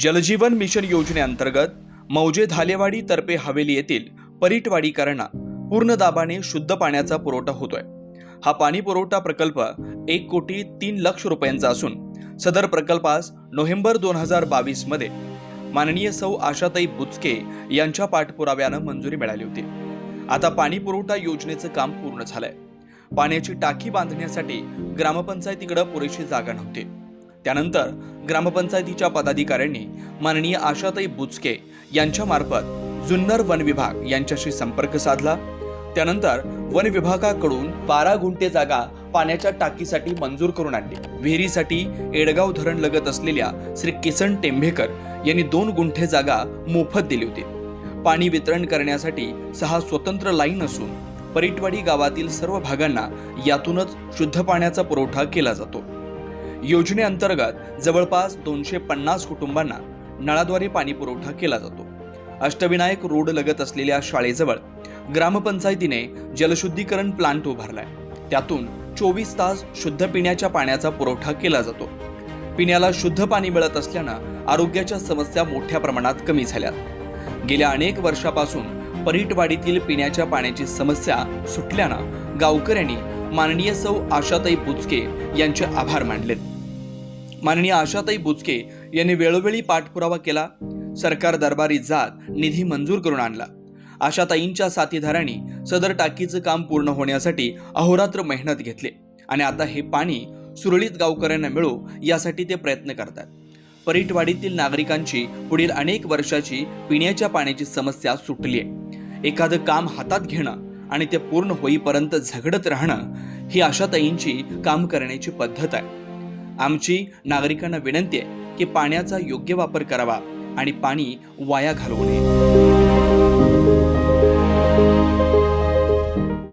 जलजीवन mission योजनेअंतर्गत मौजे धालेवाडी तर्फे हवेली येथील परीटवाडीकरांना पूर्ण दाबाने शुद्ध पाण्याचा पुरवठा होतोय. हा पाणी पुरवठा प्रकल्प एक कोटी तीन लक्ष रुपयांचा असून सदर प्रकल्पास नोव्हेंबर दोन हजार बावीसमध्ये माननीय सौ आशाताई बुचके यांच्या पाठपुराव्यानं मंजुरी मिळाली होती. आता पाणी पुरवठा योजनेचं काम पूर्ण झालंय. पाण्याची टाकी बांधण्यासाठी ग्रामपंचायतीकडे पुरेशी जागा नव्हती. त्यानंतर ग्रामपंचायतीच्या पदाधिकाऱ्यांनी माननीय आशाताई बुचके यांच्यामार्फत जुन्नर वन विभाग यांच्याशी संपर्क साधला. त्यानंतर वन विभागाकडून बारा गुंठे जागा पाण्याच्या टाकीसाठी मंजूर करून आणली. विहिरीसाठी एडगाव धरण लगत असलेल्या श्री किसन टेंभेकर यांनी दोन गुंठे जागा मोफत दिली होती. पाणी वितरण करण्यासाठी सहा स्वतंत्र लाईन असून परिटवाडी गावातील सर्व भागांना यातूनच शुद्ध पाण्याचा पुरवठा केला जातो. योजनेअंतर्गत जवळपास दोनशे पन्नास कुटुंबांना नळाद्वारे पाणी पुरवठा केला जातो. अष्टविनायक रोड लगत असलेल्या शाळेजवळ ग्रामपंचायतीने जलशुद्धीकरण प्लांट उभारलाय. त्यातून चोवीस तास शुद्ध पिण्याच्या पाण्याचा पुरवठा केला जातो. पिण्याला शुद्ध पाणी मिळत असल्यानं आरोग्याच्या समस्या मोठ्या प्रमाणात कमी झाल्यात. गेल्या अनेक वर्षापासून परीटवाडीतील पिण्याच्या पाण्याची समस्या सुटल्यानं गावकऱ्यांनी माननीय सौ आशाताई बुचके यांचे आभार मानलेत माननीय आशाताई बुचके यांनी वेळोवेळी पाठपुरावा केला सरकार दरबारी जात निधी मंजूर करून आणला. आशाताईंच्या साथीदारांनी सदर टाकीचं काम पूर्ण होण्यासाठी अहोरात्र मेहनत घेतली आणि आता हे पाणी सुरळीत गावकऱ्यांना मिळो यासाठी ते प्रयत्न करतात. परीटवाडीतील नागरिकांची पुढील अनेक वर्षाची पिण्याच्या पाण्याची समस्या सुटली आहे एखादं काम हातात घेणं आणि ते पूर्ण होईपर्यंत झगडत राहणं ही आशाताईंची काम करण्याची पद्धत आहे. आमची नागरिकांना विनंती आहे की पाण्याचा योग्य वापर करावा आणि पाणी वाया घालवू नये.